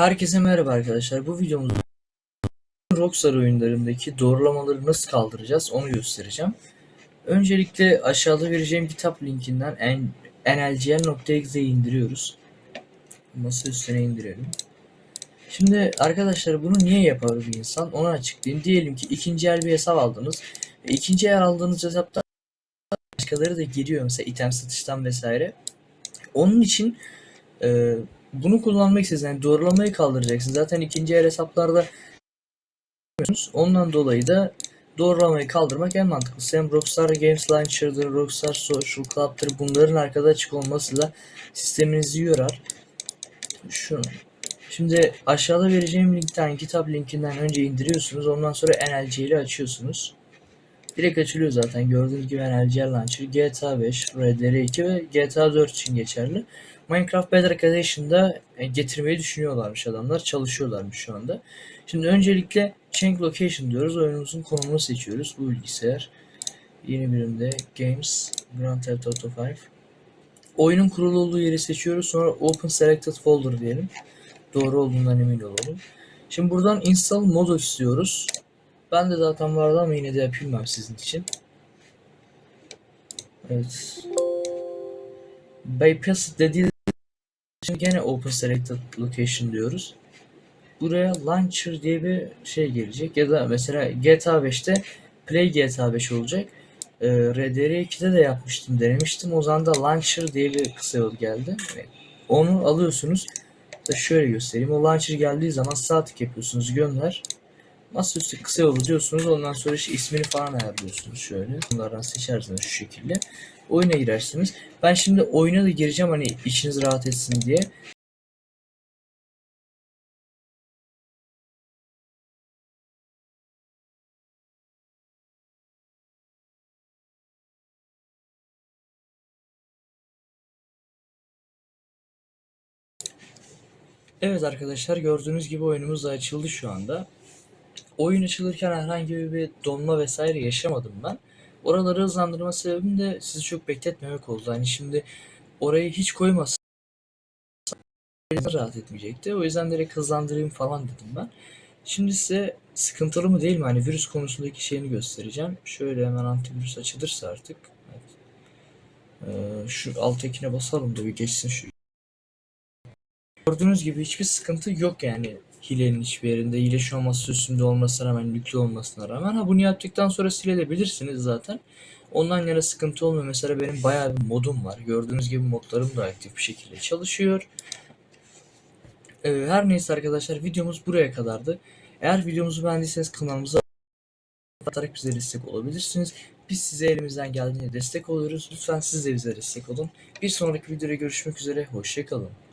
Herkese merhaba arkadaşlar. Bu videomuzda Rockstar oyunlarındaki doğrulamaları nasıl kaldıracağız onu göstereceğim. Öncelikle aşağıda vereceğim kitap linkinden en nlgl.exe'yi indiriyoruz. Masa üstüne indirelim. Şimdi arkadaşlar bunu niye yapar bir insan onu açıklayayım. Diyelim ki ikinci el bir hesap aldınız. Ve ikinci el aldığınız hesapta başkaları da giriyor mesela item satıştan vesaire. Onun için e, bunu kullanmak istiyorsanız yani doğrulamayı kaldıracaksınız. Zaten ikinci el hesaplarda ondan dolayı da doğrulamayı kaldırmak en mantıklısı. Hem Rockstar Games Launcher'dır, Rockstar Social Club'tır bunların arkada açık olması da sisteminizi yorar. Şu Şimdi aşağıda vereceğim linkten kitap linkinden önce indiriyorsunuz. Ondan sonra NLC ile açıyorsunuz. Direkt açılıyor zaten. Gördüğünüz gibi NLC Launcher, GTA 5, RDR2 ve GTA 4 için geçerli. Minecraft Bedrock Edition'da e, getirmeyi düşünüyorlarmış adamlar. Çalışıyorlarmış şu anda. Şimdi öncelikle Change Location diyoruz. Oyunumuzun konumunu seçiyoruz. Bu bilgisayar. Yeni birimde Games Grand Theft Auto 5. Oyunun kurulu olduğu yeri seçiyoruz. Sonra Open Selected Folder diyelim. Doğru olduğundan emin olalım. Şimdi buradan Install Modo istiyoruz. Ben de zaten vardı ama yine de yapayım ben sizin için. Evet. Bypass dediği Şimdi gene Open Selected Location diyoruz. Buraya Launcher diye bir şey gelecek ya da mesela GTA 5'te Play GTA 5 olacak. Ee, RDR2'de de yapmıştım, denemiştim. O zaman da Launcher diye bir kısa yol geldi. Onu alıyorsunuz. Şöyle göstereyim. O Launcher geldiği zaman sağ tık yapıyorsunuz, gönder. Masaüstü kısa yolu diyorsunuz. Ondan sonra işte ismini falan ayarlıyorsunuz şöyle. Bunlardan seçersiniz şu şekilde. Oyuna girersiniz. Ben şimdi oyuna da gireceğim hani içiniz rahat etsin diye. Evet arkadaşlar gördüğünüz gibi oyunumuz da açıldı şu anda. Oyun açılırken herhangi bir donma vesaire yaşamadım ben. Oraları hızlandırma sebebim de sizi çok bekletmemek oldu. Hani şimdi orayı hiç koymazsam rahat etmeyecekti. O yüzden direkt hızlandırayım falan dedim ben. Şimdi size sıkıntılı mı değil mi? Hani virüs konusundaki şeyini göstereceğim. Şöyle hemen antivirüs açılırsa artık. Evet. Ee, şu alttakine basalım da bir geçsin şu. Gördüğünüz gibi hiçbir sıkıntı yok yani hilenin hiçbir yerinde. Hile şu an masa üstünde olmasına rağmen, yüklü olmasına rağmen. Ha bunu yaptıktan sonra silebilirsiniz zaten. Ondan yana sıkıntı olmuyor. Mesela benim bayağı bir modum var. Gördüğünüz gibi modlarım da aktif bir şekilde çalışıyor. Ee, her neyse arkadaşlar videomuz buraya kadardı. Eğer videomuzu beğendiyseniz kanalımıza atarak bize destek olabilirsiniz. Biz size elimizden geldiğince destek oluyoruz. Lütfen siz de bize destek olun. Bir sonraki videoda görüşmek üzere. Hoşçakalın.